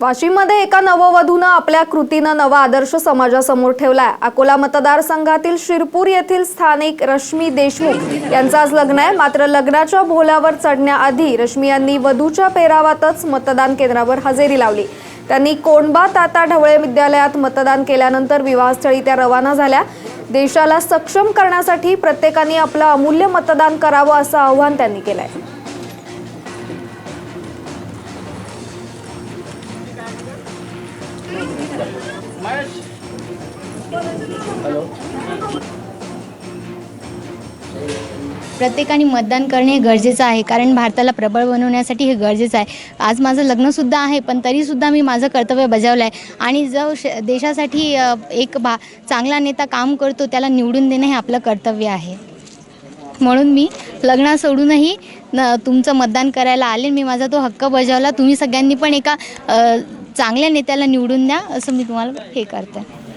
वाशिममध्ये एका नववधूनं आपल्या कृतीनं नवा आदर्श समाजासमोर ठेवलाय. अकोला मतदारसंघातील शिरपूर येथील स्थानिक रश्मी देशमुख यांचं आज लग्न आहे. मात्र लग्नाच्या भोल्यावर चढण्याआधी रश्मी यांनी वधूच्या पेरावातच मतदान केंद्रावर हजेरी लावली. त्यांनी कोंडबा ताता ढवळे विद्यालयात मतदान केल्यानंतर विवाहस्थळी त्या रवाना झाल्या. देशाला सक्षम करण्यासाठी प्रत्येकाने आपलं अमूल्य मतदान करावं असं आव्हान त्यांनी केलंय. प्रत्येकाने मतदान करणे हे गरजेचं आहे कारण भारताला प्रबळ बनवण्यासाठी हे गरजेचं आहे. आज माझं लग्नसुद्धा आहे पण तरीसुद्धा मी माझं कर्तव्य बजावलं आहे आणि जो श देशासाठी अ, एक भा चांगला नेता काम करतो त्याला निवडून देणं हे आपलं कर्तव्य आहे. म्हणून मी लग्न सोडूनही न तुमचं मतदान करायला आले. मी माझा तो हक्क बजावला. तुम्ही सगळ्यांनी पण एका अ, चांगल्या नेत्याला निवडून द्या असं मी तुम्हाला हे करते.